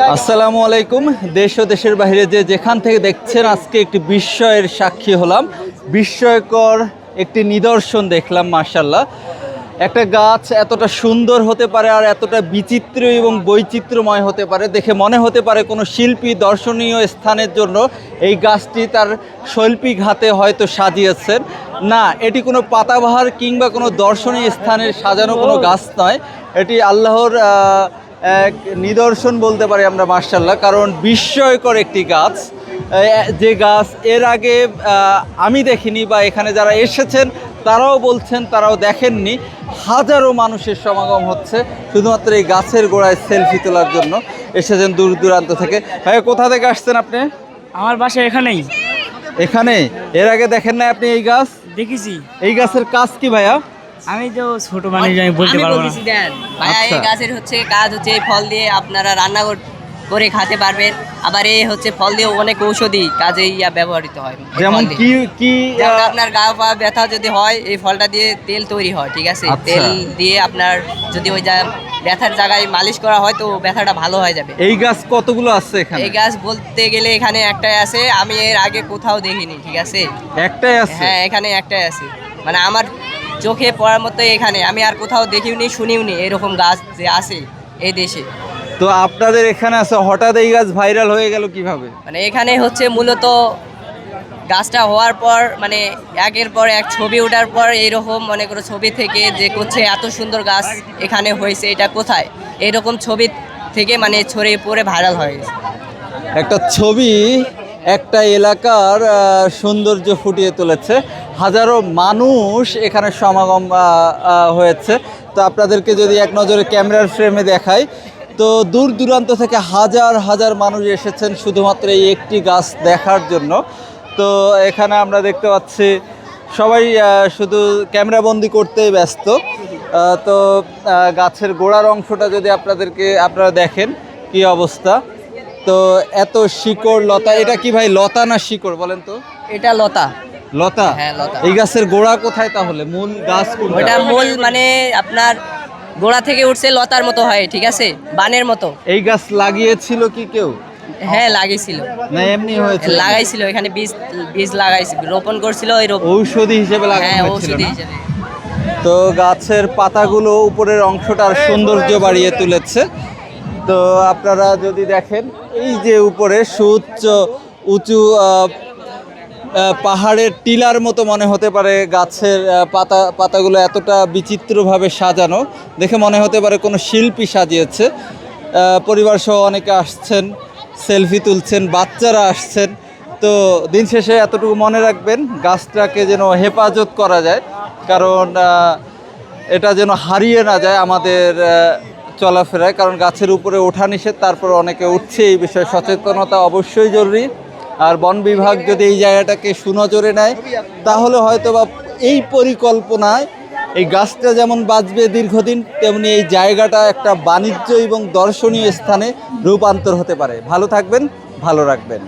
আসসালামু আলাইকুম। দেশ ও দেশের বাইরে যে যেখান থেকে দেখছেন, আজকে একটি বিস্ময়ের সাক্ষী হলাম। বিস্ময়কর একটি নিদর্শন দেখলাম মার্শাল্লাহ একটা গাছ এতটা সুন্দর হতে পারে আর এতটা বিচিত্র এবং বৈচিত্র্যময় হতে পারে। দেখে মনে হতে পারে কোনো শিল্পী দর্শনীয় স্থানের জন্য এই গাছটি তার শৈল্পিক হাতে হয়তো সাজিয়েছেন। না, এটি কোনো পাতাবাহার কিংবা কোনো দর্শনীয় স্থানের সাজানো কোনো গাছ নয়। এটি আল্লাহর এক নিদর্শন বলতে পারি আমরা মার্শাল্লাহ কারণ বিস্ময়কর একটি গাছ। যে গাছ এর আগে আমি দেখিনি বা এখানে যারা এসেছেন তারাও বলছেন তারাও দেখেননি। হাজারো মানুষের সমাগম হচ্ছে শুধুমাত্র এই গাছের গোড়ায় সেলফি তোলার জন্য। এসেছেন দূর দূরান্ত থেকে। ভাই কোথা থেকে আসছেন আপনি? আমার বাসা এখানেই। এখানে এর আগে দেখেন না আপনি এই গাছ? দেখেছি। এই গাছের কাজ কি ভাইয়া? আমি তো ছোট মানুষ আমি বলতে পারব না। ভাইয়া এই আচ্ছা। গাছের হচ্ছে কাজ হচ্ছে এই ফল দিয়ে আপনারা রান্না কর- করে খেতে পারবেন। আবার এই হচ্ছে ফল দিয়ে অনেক ঔষধি কাজে ইয়া ব্যবহৃত হয় যেমন কি কি আপনার গা পা ব্যথা যদি হয় এই ফলটা দিয়ে তেল তৈরি হয় ঠিক আছে? আচ্ছা। তেল দিয়ে আপনার যদি ওই যা ব্যথার জায়গায় মালিশ করা হয় তো ব্যথাটা ভালো হয়ে যাবে। এই গাছ কতগুলো আছে এখানে? এই গাছ বলতে গেলে এখানে একটাই আছে আমি এর আগে কোথাও দেখিনি ঠিক আছে? একটাই আছে? হ্যাঁ এখানে একটাই আছে। মানে আমার চোখে পড়ার মতো এখানে। আমি আর কোথাও দেখিওনি শুনিওনি এরকম গাছ যে আছে এই দেশে। তো আপনাদের এখানে আছে হঠাৎ এই গাছ ভাইরাল হয়ে গেল কীভাবে? মানে এখানে হচ্ছে মূলত গাছটা হওয়ার পর মানে একের পর এক ছবি ওঠার পর এইরকম মনে করো ছবি থেকে যে করছে এত সুন্দর গাছ এখানে হয়েছে এটা কোথায়? এরকম ছবি থেকে মানে ছড়িয়ে পড়ে ভাইরাল হয়ে গেছে। একটা ছবি একটা এলাকার সৌন্দর্য ফুটিয়ে তুলেছে। হাজারো মানুষ এখানে সমাগম হয়েছে। তো আপনাদেরকে যদি এক নজরে ক্যামেরার ফ্রেমে দেখাই, তো দূর দূরান্ত থেকে হাজার হাজার মানুষ এসেছেন শুধুমাত্র এই একটি গাছ দেখার জন্য। তো এখানে আমরা দেখতে পাচ্ছি, সবাই শুধু ক্যামেরাবন্দি করতেই ব্যস্ত। তো গাছের গোড়ার অংশটা যদি আপনাদেরকে, আপনারা দেখেন কি অবস্থা। তো এত শিকড় লতা এটা কি ভাই লতা না শিকড় বলেন তো? এটা লতা। লতা? হ্যাঁ, লতা। এই গাছের গোড়া কোথায় তাহলে? মূল গাছ? ওইটা মূল মানে আপনার গোড়া থেকে উঠছে লতার মতো হয় ঠিক আছে? বানের মতো। এই গাছ লাগিয়েছিল কি কেউ? হ্যাঁ লাগিয়েছিল। না এমনি হয়েছে। লাগাইছিল এখানে বীজ বীজ লাগাইছিল রোপণ করছিল ওই ঔষধি হিসেবে হ্যাঁ লাগানো হয়েছিল ঔষধি হিসেবে। তো গাছের পাতাগুলো উপরের অংশটার সৌন্দর্য বাড়িয়ে তুলেছে। তো আপনারা যদি দেখেন, এই যে উপরে সুউচ্চ, উঁচু পাহাড়ের টিলার মতো মনে হতে পারে গাছের পাতা, পাতাগুলো এতটা বিচিত্রভাবে সাজানো, দেখে মনে হতে পারে কোনো শিল্পী সাজিয়েছে। পরিবার সহ অনেকে আসছেন, সেলফি তুলছেন, বাচ্চারা আসছেন। তো দিন শেষে এতটুকু মনে রাখবেন, গাছটাকে যেন হেফাজত করা যায়, কারণ এটা যেন হারিয়ে না যায় আমাদের চলাফেরায়, কারণ গাছের উপরে ওঠা নিষেধ, তারপর অনেকে উঠছে, এই বিষয়ে সচেতনতা অবশ্যই জরুরি। আর বন বিভাগ যদি এই জায়গাটাকে সুনজরে নেয়, তাহলে হয়তো বা এই পরিকল্পনায় এই গাছটা যেমন বাঁচবে দীর্ঘদিন, তেমনি এই জায়গাটা একটা বাণিজ্য এবং দর্শনীয় স্থানে রূপান্তর হতে পারে। ভালো থাকবেন, ভালো রাখবেন।